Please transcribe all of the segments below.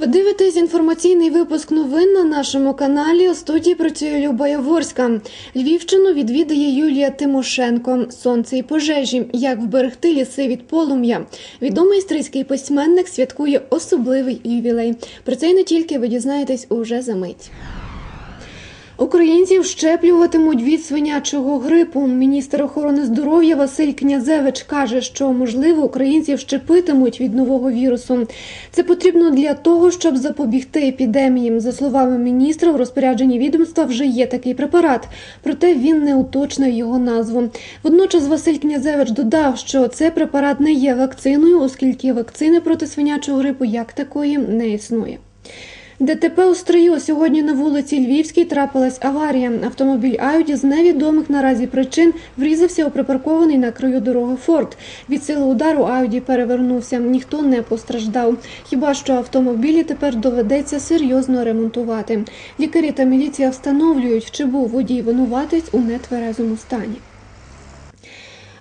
Ви дивитесь інформаційний випуск новин на нашому каналі. У студії працює Люба Яворська. Львівщину відвідає Юлія Тимошенко. Сонце і пожежі. Як вберегти ліси від полум'я. Відомий істрийський письменник святкує особливий ювілей. Про це й не тільки ви дізнаєтесь уже за мить. Українців щеплюватимуть від свинячого грипу. Міністр охорони здоров'я Василь Князевич каже, що можливо українців щепитимуть від нового вірусу. Це потрібно для того, щоб запобігти епідемії. За словами міністра, в розпорядженні відомства вже є такий препарат, проте він не уточнив його назву. Водночас Василь Князевич додав, що цей препарат не є вакциною, оскільки вакцини проти свинячого грипу як такої не існує. ДТП у стрию сьогодні на вулиці Львівській трапилась аварія. Автомобіль Ауді з невідомих наразі причин врізався у припаркований на краю дороги Форд. Від сили удару Ауді перевернувся. Ніхто не постраждав. Хіба що автомобілі тепер доведеться серйозно ремонтувати? Лікарі та міліція встановлюють, чи був водій винуватець у нетверезому стані.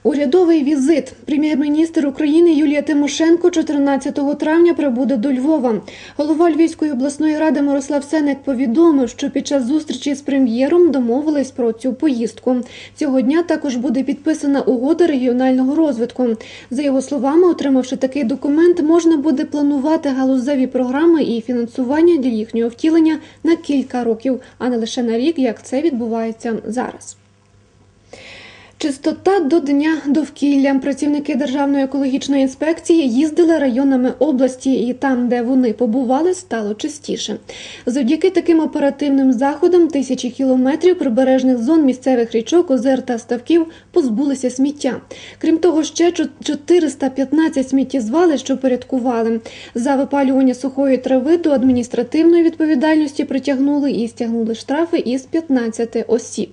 Урядовий візит. Прем'єр-міністр України Юлія Тимошенко 14 травня прибуде до Львова. Голова Львівської обласної ради Мирослав Сенек повідомив, що під час зустрічі з прем'єром домовились про цю поїздку. Цього дня також буде підписана угода регіонального розвитку. За його словами, отримавши такий документ, можна буде планувати галузеві програми і фінансування для їхнього втілення на кілька років, а не лише на рік, як це відбувається зараз. Чистота до дня довкілля. Працівники Державної екологічної інспекції їздили районами області, і там, де вони побували, стало чистіше. Завдяки таким оперативним заходам тисячі кілометрів прибережних зон місцевих річок, озер та ставків позбулися сміття. Крім того, ще 415 сміттєзвалищ упорядкували. За випалювання сухої трави до адміністративної відповідальності притягнули і стягнули штрафи із 15 осіб.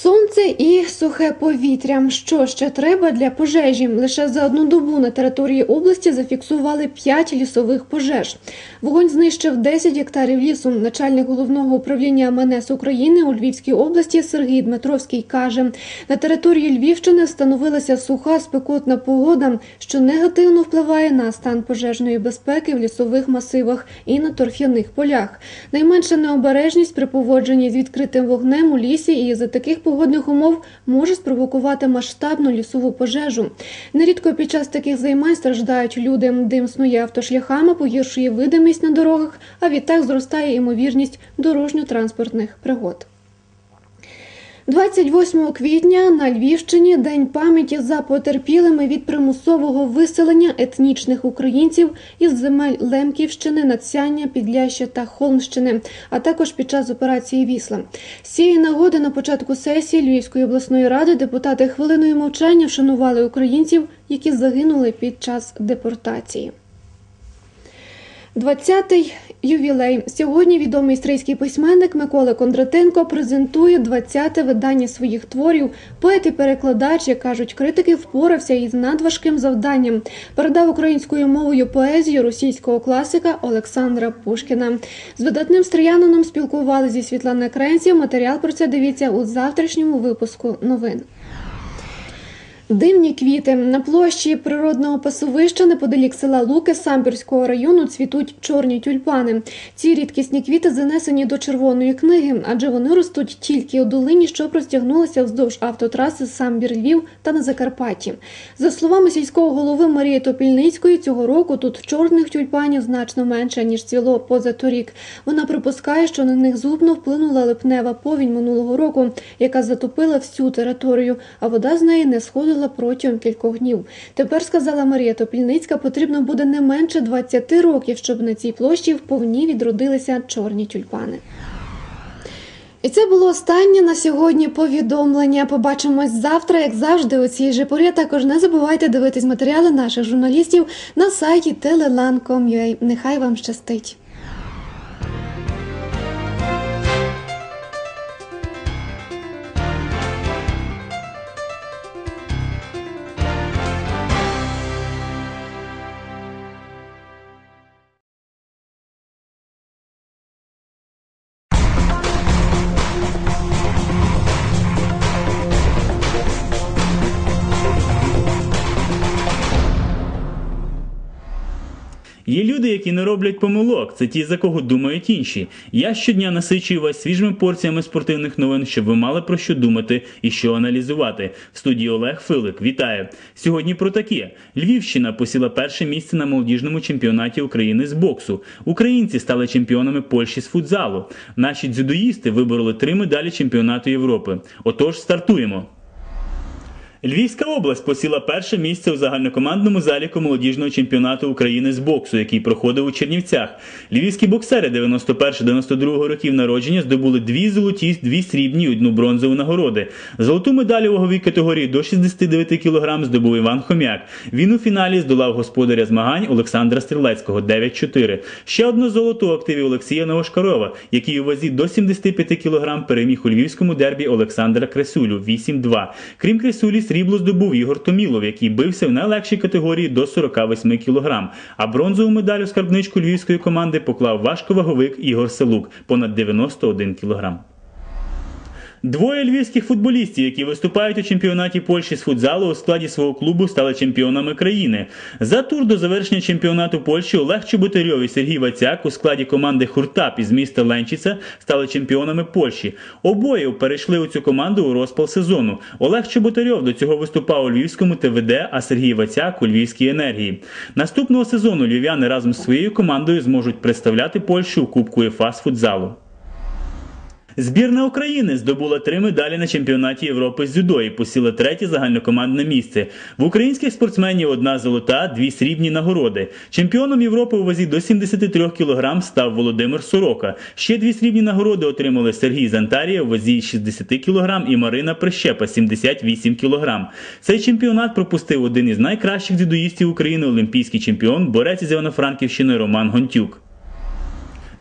Сонце і сухе повітря. Що ще треба для пожежі? Лише за одну добу на території області зафіксували 5 лісових пожеж. Вогонь знищив 10 гектарів лісу. Начальник головного управління МНС України у Львівській області Сергій Дмитровський каже: на території Львівщини встановилася суха спекотна погода, що негативно впливає на стан пожежної безпеки в лісових масивах і на торф'яних полях. Найменша необережність при поводженні з відкритим вогнем у лісі і за таких погодних умов може спровокувати масштабну лісову пожежу. Нерідко під час таких займань страждають люди. Дим снує автошляхами, погіршує видимість на дорогах, а відтак зростає ймовірність дорожньо-транспортних пригод. 28 квітня на Львівщині день пам'яті за потерпілими від примусового виселення етнічних українців із земель Лемківщини, Нацяння, Підляща та Холмщини, а також під час операції Вісла. З цієї нагоди на початку сесії Львівської обласної ради депутати хвилиною мовчання вшанували українців, які загинули під час депортації. 20-й ювілей. Сьогодні відомий істрийський письменник Микола Кондратенко презентує 20-те видання своїх творів. Поет і перекладач, як кажуть критики, впорався із надважким завданням. Передав українською мовою поезію російського класика Олександра Пушкіна. З видатним стріянином спілкували зі Світлана Кренців. Матеріал про це дивіться у завтрашньому випуску новин. Дивні квіти на площі природного пасовища неподалік села Луки Самбірського району цвітуть чорні тюльпани. Ці рідкісні квіти занесені до червоної книги, адже вони ростуть тільки у долині, що простягнулися вздовж автотраси Самбір Львів та на Закарпатті. За словами сільського голови Марії Топільницької, цього року тут чорних тюльпанів значно менше ніж цвіло позаторік. Вона припускає, що на них зубно вплинула липнева повінь минулого року, яка затопила всю територію, а вода з неї не сходила протягом кількох днів. Тепер сказала Марія Топільницька, потрібно буде не менше 20 років, щоб на цій площі вповні відродилися чорні тюльпани. І це було останнє на сьогодні повідомлення. Побачимось завтра, як завжди, у цій же порі. Також не забувайте дивитись матеріали наших журналістів на сайті telelan.com.ua. Нехай вам щастить. Є люди, які не роблять помилок. Це ті, за кого думають інші. Я щодня насичую вас свіжими порціями спортивних новин, щоб ви мали про що думати і що аналізувати. В студії Олег Филик. Вітаю! Сьогодні про таке: Львівщина посіла перше місце на молодіжному чемпіонаті України з боксу. Українці стали чемпіонами Польщі з футзалу. Наші дзюдоїсти вибороли три медалі чемпіонату Європи. Отож, стартуємо. Львівська область посіла перше місце у загальнокомандному заліку молодіжного чемпіонату України з боксу, який проходив у Чернівцях. Львівські боксери 91-92 років народження здобули дві золоті, дві срібні одну бронзову нагороди. Золоту медаль у ваговій категорії до 69 кг здобув Іван Хомяк. Він у фіналі здолав господаря змагань Олександра Стрілецького 9-4. Ще одне золото у активі Олексія Новошкарова, який у вазі до 75 кг переміг у львівському дербі Олександра Кресулю 8-2. Крім Кресулі, срібло здобув Ігор Томілов, який бився в найлегшій категорії до 48 кг. А бронзову медаль у скарбничку львівської команди поклав важковаговик Ігор Селук понад 91 кг. Двоє львівських футболістів, які виступають у чемпіонаті Польщі з футзалу у складі свого клубу, стали чемпіонами країни. За тур до завершення чемпіонату Польщі Олег Чоботарьов і Сергій Вацяк у складі команди Хуртап із міста Ленчиця стали чемпіонами Польщі. Обоє перейшли у цю команду у розпал сезону. Олег Чоботарьов до цього виступав у львівському ТВД, а Сергій Вацяк у львівській енергії. Наступного сезону львів'яни разом з своєю командою зможуть представляти Польщу у Кубку УЄФА з футзалу. Збірна України здобула три медалі на чемпіонаті Європи з дзюдо і посіла третє загальнокомандне місце. В українських спортсменів одна золота, дві срібні нагороди. Чемпіоном Європи у вазі до 73 кг став Володимир Сорока. Ще дві срібні нагороди отримали Сергій Зантарія у вазі 60 кг і Марина Прищепа 78 кг. Цей чемпіонат пропустив один із найкращих дзюдоїстів України, олімпійський чемпіон, борець із Івано-Франківщини Роман Гонтюк.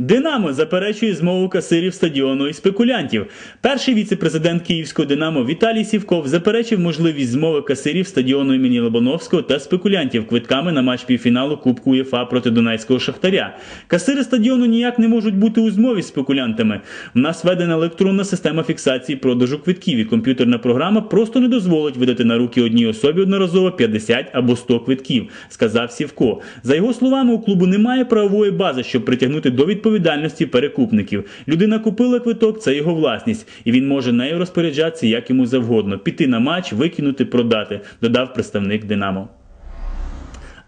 Динамо заперечує змову касирів стадіону і спекулянтів. Перший віце-президент Київського Динамо Віталій Сівков заперечив можливість змови касирів стадіону імені Лобановського та спекулянтів квитками на матч півфіналу Кубку УЄФА проти Донецького Шахтаря. Касири стадіону ніяк не можуть бути у змові з спекулянтами. В нас введена електронна система фіксації продажу квитків, і комп'ютерна програма просто не дозволить видати на руки одній особі одноразово 50 або 100 квитків, сказав Сівко. За його словами, у клубу немає правової бази, щоб притягнути до відповідальності відповідальності перекупників. Людина купила квиток, це його власність, і він може нею розпоряджатися як йому завгодно. Піти на матч, викинути, продати, додав представник Динамо.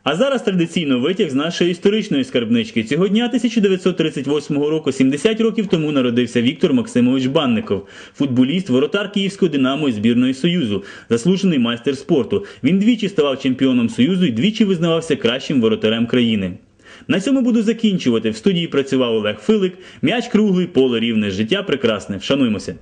А зараз традиційно витяг з нашої історичної скарбнички. Цього дня 1938 року, 70 років тому, народився Віктор Максимович Банников, футболіст, воротар Київського Динамо і збірної Союзу, заслужений майстер спорту. Він двічі ставав чемпіоном Союзу і двічі визнавався кращим воротарем країни. На цьому буду закінчувати. В студії працював Олег Филик. М'яч круглий, поле рівне, життя прекрасне. Вшануймося.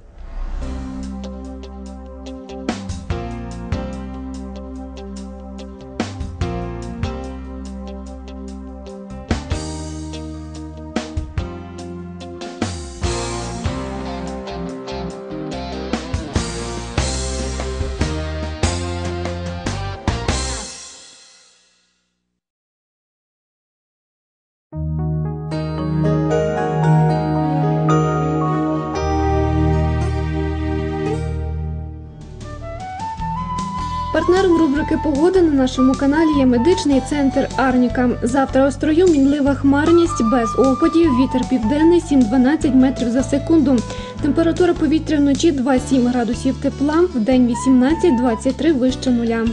Рубрики Погода на нашому каналі є медичний центр Арніка. Завтра у строю мінлива хмарність без опадів. Вітер південний 7-12 метрів за секунду. Температура повітря вночі 2-7 градусів тепла, в день 18-23 вище нуля.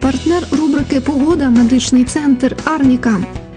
Партнер рубрики Погода медичний центр Арніка.